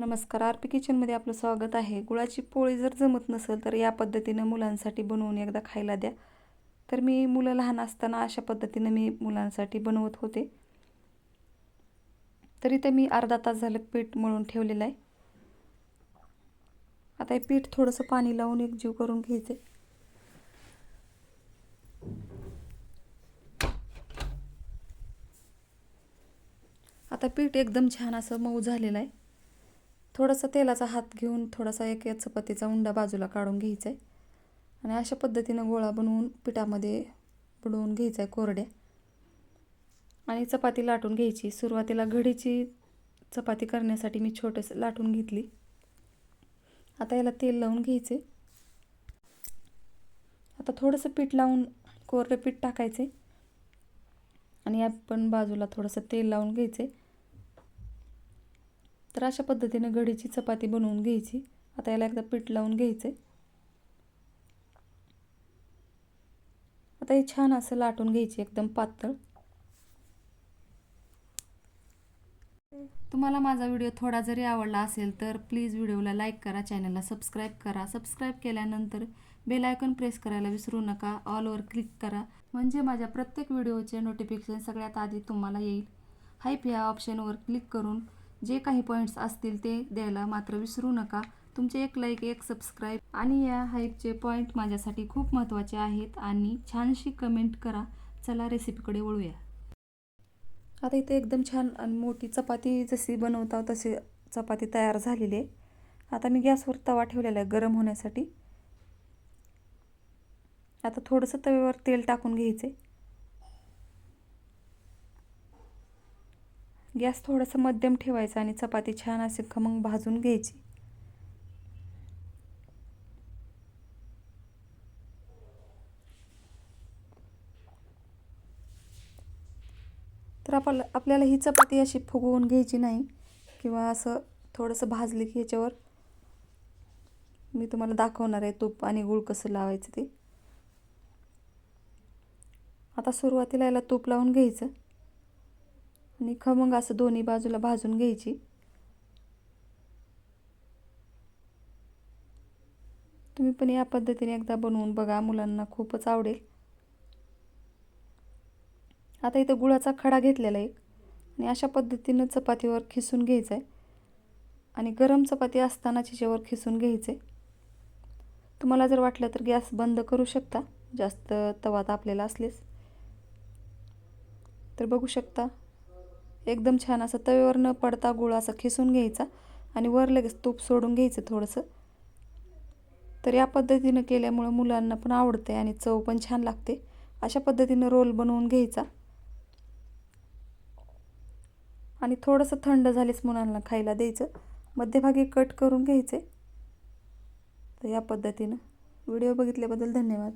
नमस्कार R P किचनमध्ये आपलं स्वागत आहे. गुळाची पोळी जर जमत नसेल तर या पद्धतीनं मुलांसाठी बनवून एकदा खायला द्या. तर मी मुलं लहान असताना अशा पद्धतीनं मी मुलांसाठी बनवत होते. तरी ते मी अर्धा तास झालं पीठ मळून ठेवलेलं आहे. आता हे पीठ थोडंसं पाणी लावून एक जीव करून घ्यायचे. आता पीठ एकदम छान असं मऊ झालेलं आहे. थोडासा तेलाचा हात घेऊन थोडासा एक या चपातीचा उंडा बाजूला काढून घ्यायचा आहे आणि अशा पद्धतीनं गोळा बनवून पिठामध्ये बुडवून घ्यायचा आहे कोरड्या. आणि चपाती लाटून घ्यायची. सुरुवातीला घडीची चपाती करण्यासाठी मी छोटंसं लाटून घेतली. आता याला तेल लावून घ्यायचे आता थोडंसं पीठ लावून कोरडं पीठ टाकायचे आणि आपण बाजूला थोडंसं तेल लावून घ्यायचे तर अशा पद्धतीनं घडीची चपाती बनवून घ्यायची. आता याला एकदा पीठ लावून घ्यायचे आता हे छान असं लाटून घ्यायची एकदम पातळ. तुम्हाला माझा व्हिडिओ थोडा जरी आवडला असेल तर प्लीज व्हिडिओला लाईक करा चॅनलला सबस्क्राईब करा. सबस्क्राईब केल्यानंतर बेल आयकॉन प्रेस करायला विसरू नका. ऑलवर क्लिक करा. म्हणजे माझ्या प्रत्येक व्हिडिओचे नोटिफिकेशन सगळ्यात आधी तुम्हाला येईल. हाईप या ऑप्शनवर क्लिक करून जे काही पॉईंट्स असतील ते द्यायला मात्र विसरू नका. तुमचे एक लाईक एक सबस्क्राईब आणि या हाईपचे पॉईंट माझ्यासाठी खूप महत्त्वाचे आहेत आणि छानशी कमेंट करा. चला रेसिपीकडे वळूया. आता इथे एकदम छान आणि मोठी चपाती जशी बनवता तशी चपाती तयार झालेली आहे. आता मी गॅसवर तवा ठेवलेला आहे गरम होण्यासाठी. आता थोडंसं तव्यावर तेल टाकून घ्यायचे गॅस थोडंसं मध्यम ठेवायचा आणि चपाती छान असे खमंग भाजून घ्यायची. तर आपल्याला आपल्याला ही चपाती अशी फुगवून घ्यायची नाही किंवा असं थोडंसं भाजली की ह्याच्यावर मी तुम्हाला दाखवणार आहे तूप आणि गूळ कसं लावायचं ते. आता सुरुवातीला याला तूप लावून घ्यायचं. आणि खमंग असं दोन्ही बाजूला भाजून घ्यायची. तुम्ही पण या पद्धतीने एकदा बनवून बघा मुलांना खूपच आवडेल. आता इथं गुळाचा खडा घेतलेला एक. आणि अशा पद्धतीनं चपातीवर खिसून घ्यायचं आहे आणि गरम चपाती असताना चिच्यावर खिसून घ्यायचे तुम्हाला जर वाटलं तर गॅस बंद करू शकता. जास्त तवा तापलेला असलेस तर बघू शकता. एकदम छान असं तव्यावर न पडता गुळ असा खिसून घ्यायचा आणि वर लगेच तूप सोडून घ्यायचं थोडंसं. तर या पद्धतीनं केल्यामुळं मुलांना पण आवडते आणि चव पण छान लागते. अशा पद्धतीनं रोल बनवून घ्यायचा. आणि थोडंसं थंड झालेच मुलांना खायला द्यायचं. मध्यभागी कट करून घ्यायचे. तर या पद्धतीनं. व्हिडिओ बघितल्याबद्दल धन्यवाद.